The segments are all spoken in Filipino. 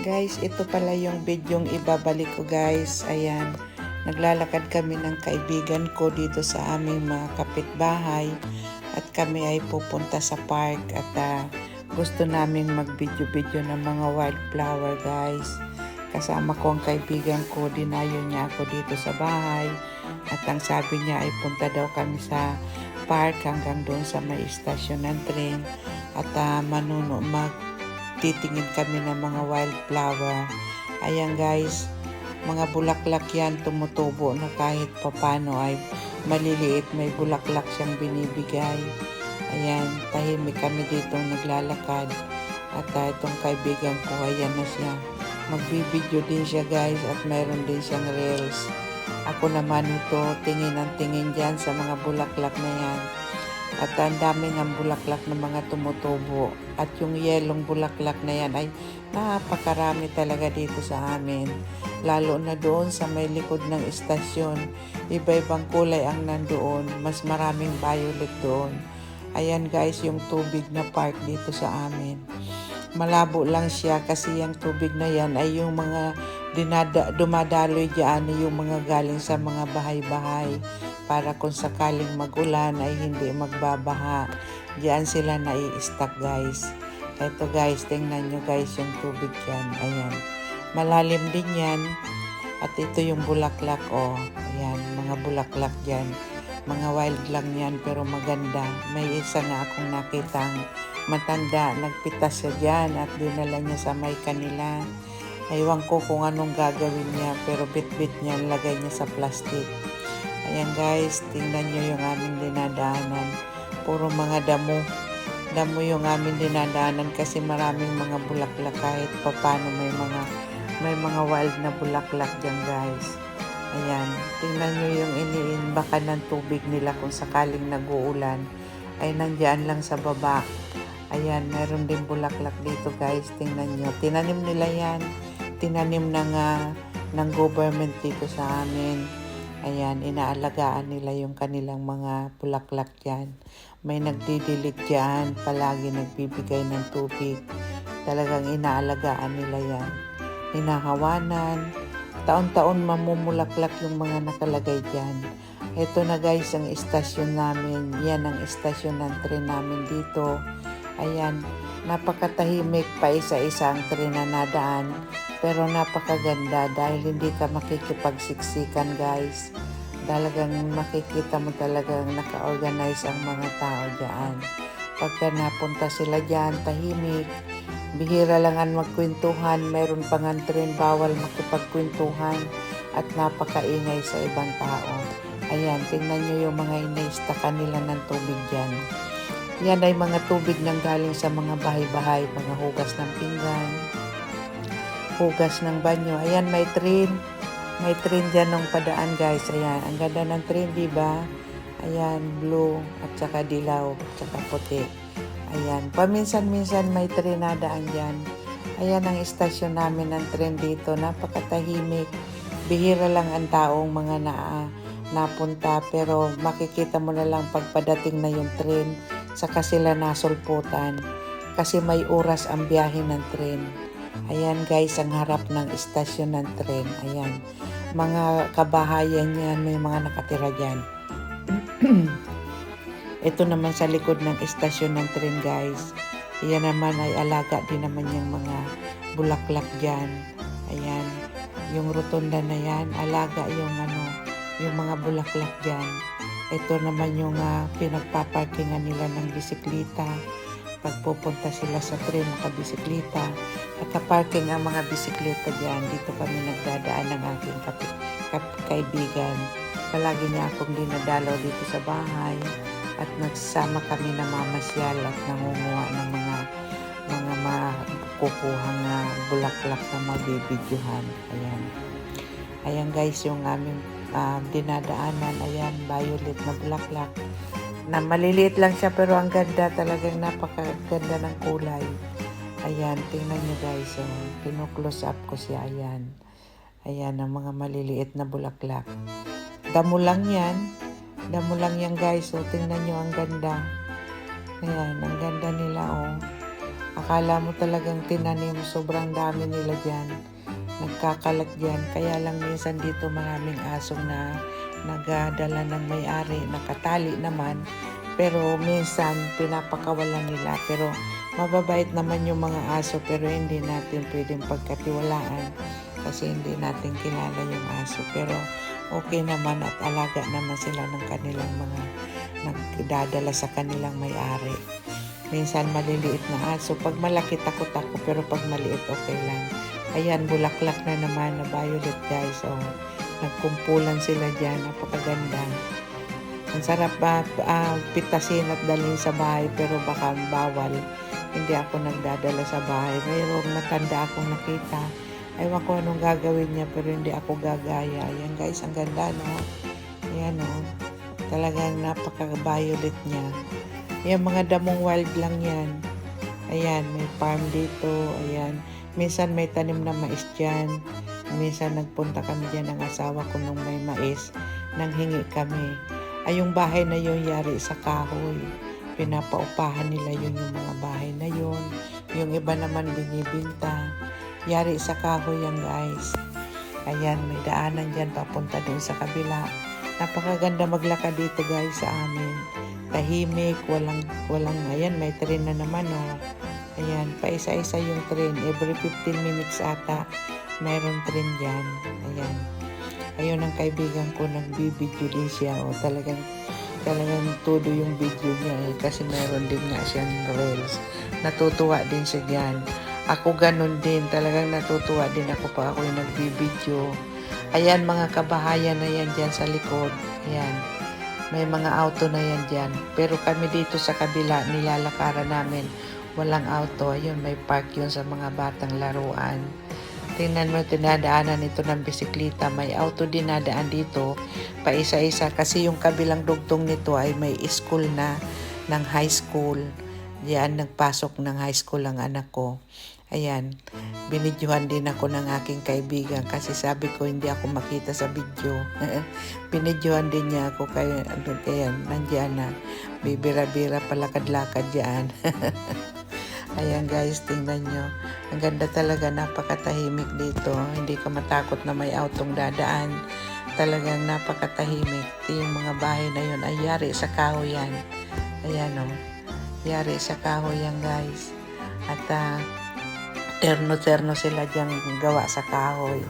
Guys, ito pala yung bidyong ibabalik ko guys. Ayan, naglalakad kami ng kaibigan ko dito sa aming mga kapitbahay. At kami ay pupunta sa park. At ah, gusto naming mag-video-video ng mga wildflower guys. Kasama ko ang kaibigan ko, dinayo niya ako dito sa bahay. At ang sabi niya ay punta daw kami sa park hanggang doon sa may istasyon ng tren at uh, manuno mag titingin kami ng mga wildflower. Ayan guys, mga bulaklak yan tumutubo na kahit papano ay maliliit may bulaklak siyang binibigay. Ayan, tahimik kami dito naglalakad. At uh, itong kaibigan ko, ayan na siya. Magbibideo din siya guys at mayroon din siyang reels. Ako naman ito, tingin ang tingin dyan sa mga bulaklak na yan. At ang daming ang bulaklak na mga tumutubo. At yung yelong bulaklak na yan ay napakarami talaga dito sa amin. Lalo na doon sa may likod ng istasyon. Iba-ibang kulay ang nandoon. Mas maraming violet doon. Ayan guys, yung tubig na park dito sa amin. Malabo lang siya kasi yung tubig na yan ay yung mga dinada, dumadaloy dyan yung mga galing sa mga bahay-bahay para kung sakaling magulan ay hindi magbabaha. Diyan sila nai-stack guys. Ito guys, tingnan nyo guys yung tubig dyan. Ayan. Malalim din yan. At ito yung bulaklak oh. Ayan, mga bulaklak dyan. Mga wild lang yan pero maganda. May isa na akong nakitang matanda. Nagpitas siya dyan at dinala niya sa may kanila. Aywan ko kung anong gagawin niya pero bit-bit niya lagay niya sa plastic. Ayan guys, tingnan nyo yung aming dinadaanan. Puro mga damo. Damo yung aming dinadaanan kasi maraming mga bulaklak kahit papano may mga may mga wild na bulaklak dyan guys. Ayan, tingnan nyo yung iniinbakan ng tubig nila kung sakaling nag-uulan ay nandyan lang sa baba. Ayan, meron din bulaklak dito guys. Tingnan nyo. Tinanim nila yan. Tinanim ng, ah, ng government dito sa amin. Ayan, inaalagaan nila yung kanilang mga bulaklak dyan. May nagdidilig dyan, palagi nagbibigay ng tubig. Talagang inaalagaan nila yan. Hinahawanan, taon-taon mamumulaklak yung mga nakalagay dyan. Ito na guys ang istasyon namin. Yan ang istasyon ng tren namin dito. Ayan, napakatahimik pa isa-isa ang tren na nadaan. Pero napakaganda dahil hindi ka makikipagsiksikan guys. Talagang makikita mo talagang naka-organize ang mga tao dyan. Pagka napunta sila dyan, tahimik, bihira lang ang magkwentuhan, mayroon pang ang tren, bawal makipagkwentuhan at napakaingay sa ibang tao. Ayan, tingnan nyo yung mga inaista kanila ng tubig dyan. Yan ay mga tubig nang galing sa mga bahay-bahay, mga hugas ng pinggan, hugas ng banyo. Ayan, may train. May train dyan nung padaan, guys. Ayan, ang ganda ng train, di ba? Ayan, blue at saka dilaw at saka puti. Ayan, paminsan-minsan may train na daan dyan. Ayan ang istasyon namin ng tren dito. Napakatahimik. Bihira lang ang taong mga na, napunta pero makikita mo na lang pagpadating na yung tren saka sila nasulputan kasi may oras ang biyahe ng tren. Ayan guys, ang harap ng istasyon ng tren. Ayan. Mga kabahayan yan, may mga nakatira dyan. Ito naman sa likod ng istasyon ng tren guys. Ayan naman ay alaga din naman yung mga bulaklak dyan. Ayan. Yung rotunda na yan, alaga yung ano, yung mga bulaklak dyan. Ito naman yung uh, pinagpaparkingan nila ng bisikleta. Pag pupunta sila sa tren, nakabisikleta. Nakaparking ang mga bisikleta dyan. Dito kami nagdadaan ng aking kap- kap- kaibigan. Palagi niya akong dinadalaw dito sa bahay. At nagsama kami na mamasyal at nangunguha ng mga mga makukuhang uh, bulaklak na mabibidyohan. Ayan. Ayan guys, yung aming uh, dinadaanan. Ayan, violet na bulaklak. Na maliliit lang siya pero ang ganda talagang napakaganda ng kulay. Ayan, tingnan nyo guys. Oh, pino-close up ko siya. Ayan. Ayan, ang mga maliliit na bulaklak. Damo lang yan. Damo lang yan guys. So, tingnan nyo ang ganda. Ayan, ang ganda nila oh. Akala mo talagang tinanim, sobrang dami nila dyan. Nagkakalat dyan. Kaya lang minsan dito maraming asong na nagadala ng may-ari, nakatali naman. Pero minsan pinapakawalan nila. Pero mababait naman yung mga aso pero hindi natin pwedeng pagkatiwalaan kasi hindi natin kilala yung aso. Pero okay naman at alaga naman sila ng kanilang mga nagdadala sa kanilang may-ari. Minsan maliliit na aso. Pag malaki takot ako pero pag maliit okay lang. Ayan, bulaklak na naman na violet guys. Oh, nagkumpulan sila dyan. Napakaganda. Ang sarap ba ah, pitasin at dalhin sa bahay pero baka bawal. Hindi ako nagdadala sa bahay. Mayroong matanda akong nakita. Ewan ko anong gagawin niya pero hindi ako gagaya. Ayan guys, ang ganda no. Ayan oh. Talagang napaka-violet niya. Ayan, mga damong wild lang yan. Ayan, may farm dito. Ayan. Minsan may tanim na mais dyan. Minsan nagpunta kami dyan ng asawa ko nung may mais. Nang hingi kami. Ay, yung bahay na yun yari sa kahoy. Pinapaupahan nila yun yung mga bahay na yun. Yung iba naman binibinta. Yari sa kahoy yan guys. Ayan, may daanan dyan papunta doon sa kabila. Napakaganda maglakad dito guys sa amin. Tahimik, walang, walang, ayan, may train na naman oh. Ayan, paisa-isa yung train. Every 15 minutes ata, mayroong train dyan. Ayan. Ayun ang kaibigan ko, nagbibideo din siya. O talagang, talagang todo yung video niya eh, kasi meron din nga siyang reels. Natutuwa din siya dyan. Ako ganun din, talagang natutuwa din ako pa ako yung nagbibideo. Ayan mga kabahayan na yan dyan sa likod. Ayan. May mga auto na yan dyan. Pero kami dito sa kabila, nilalakaran namin. Walang auto. Ayun, may park yun sa mga batang laruan. Tingnan mo, tinadaanan ito ng bisikleta. May auto din nadaan dito. Paisa-isa. Kasi yung kabilang dugtong nito ay may school na ng high school. Diyan nagpasok ng high school ang anak ko. Ayan, binidyohan din ako ng aking kaibigan kasi sabi ko hindi ako makita sa video. binidyohan din niya ako kaya ayan, nandiyan na. Bibira-bira palakad-lakad diyan. ayan guys, tingnan nyo. Ang ganda talaga, napakatahimik dito. Hindi ka matakot na may autong dadaan. Talagang napakatahimik. Yung mga bahay na yun ay yari sa kahoy yan. Ayan o. Oh. Yari sa kahoy yan guys. At ah, terno-terno sila dyan gawa sa kahoy.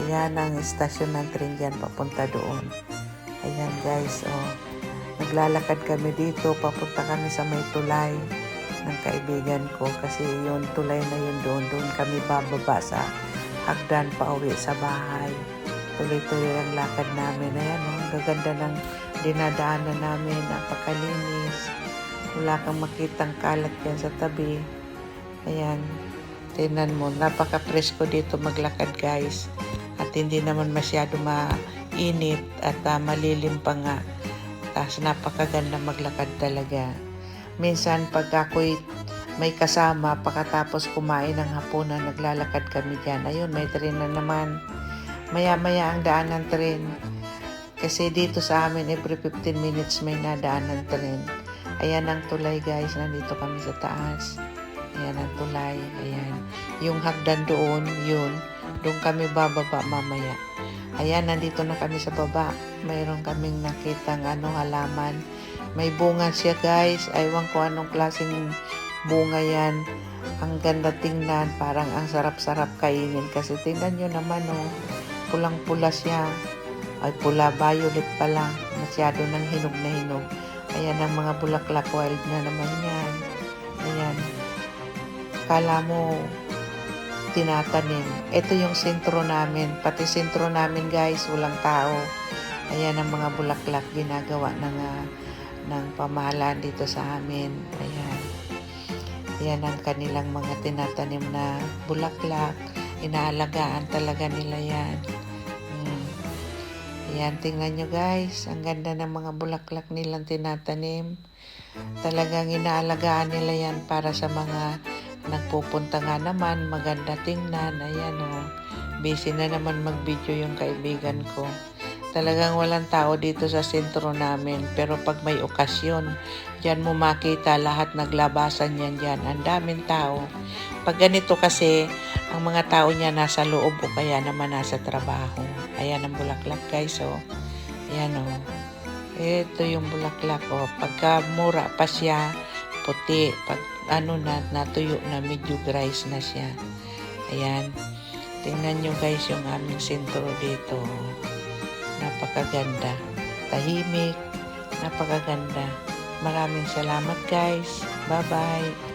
Ayan ang istasyon ng tren dyan papunta doon. Ayan guys, oh. Naglalakad kami dito, papunta kami sa may tulay ng kaibigan ko kasi yung tulay na yun doon, doon kami bababa sa hagdan pa uwi sa bahay. Tuloy-tuloy ang lakad namin. Ayan, oh, ang gaganda ng dinadaanan namin, napakalinis. Wala kang makitang kalat yan sa tabi. Ayan, Tingnan mo, napaka-presko dito maglakad guys. At hindi naman masyado mainit at uh, malilim pa nga. Tapos napakaganda maglakad talaga. Minsan pag ako'y may kasama, pagkatapos kumain ng hapunan, naglalakad kami dyan. Ayun, may tren na naman. Maya-maya ang daan ng tren. Kasi dito sa amin, every 15 minutes may nadaan ng tren. Ayan ang tulay guys, nandito kami sa taas. Ayan ang tulay. Ayan. Yung hagdan doon, yun. Doon kami bababa mamaya. Ayan, nandito na kami sa baba. Mayroon kaming nakitang ano, halaman. May bunga siya guys. Aywan ko anong klaseng bunga yan. Ang ganda tingnan. Parang ang sarap-sarap kainin. Kasi tingnan nyo naman oh. Pulang-pula siya. Ay pula, violet pa lang. Masyado ng hinog na hinog. Ayan ang mga bulaklak wild na naman yan. Ayan kala mo tinatanim. Ito yung sentro namin. Pati sentro namin guys, walang tao. Ayan ang mga bulaklak ginagawa ng, uh, ng pamahalaan dito sa amin. Ayan. Ayan ang kanilang mga tinatanim na bulaklak. Inaalagaan talaga nila yan. Hmm. Ayan, tingnan nyo guys. Ang ganda ng mga bulaklak nilang tinatanim. Talagang inaalagaan nila yan para sa mga Nagpupunta nga naman, maganda tingnan. Ayan o. Oh. Busy na naman mag-video yung kaibigan ko. Talagang walang tao dito sa sentro namin. Pero pag may okasyon, Diyan mo makita lahat naglabasan yan dyan. Ang daming tao. Pag ganito kasi, ang mga tao niya nasa loob o kaya naman nasa trabaho. Ayan ang bulaklak guys, oh. Ayan, oh. Ito yung bulaklak, oh. Pagka mura pa siya, puti. Pag ano na, natuyo na, medyo grise na siya. Ayan. Tingnan nyo guys yung aming sentro dito. Napakaganda. Tahimik. Napakaganda. Maraming salamat guys. Bye-bye.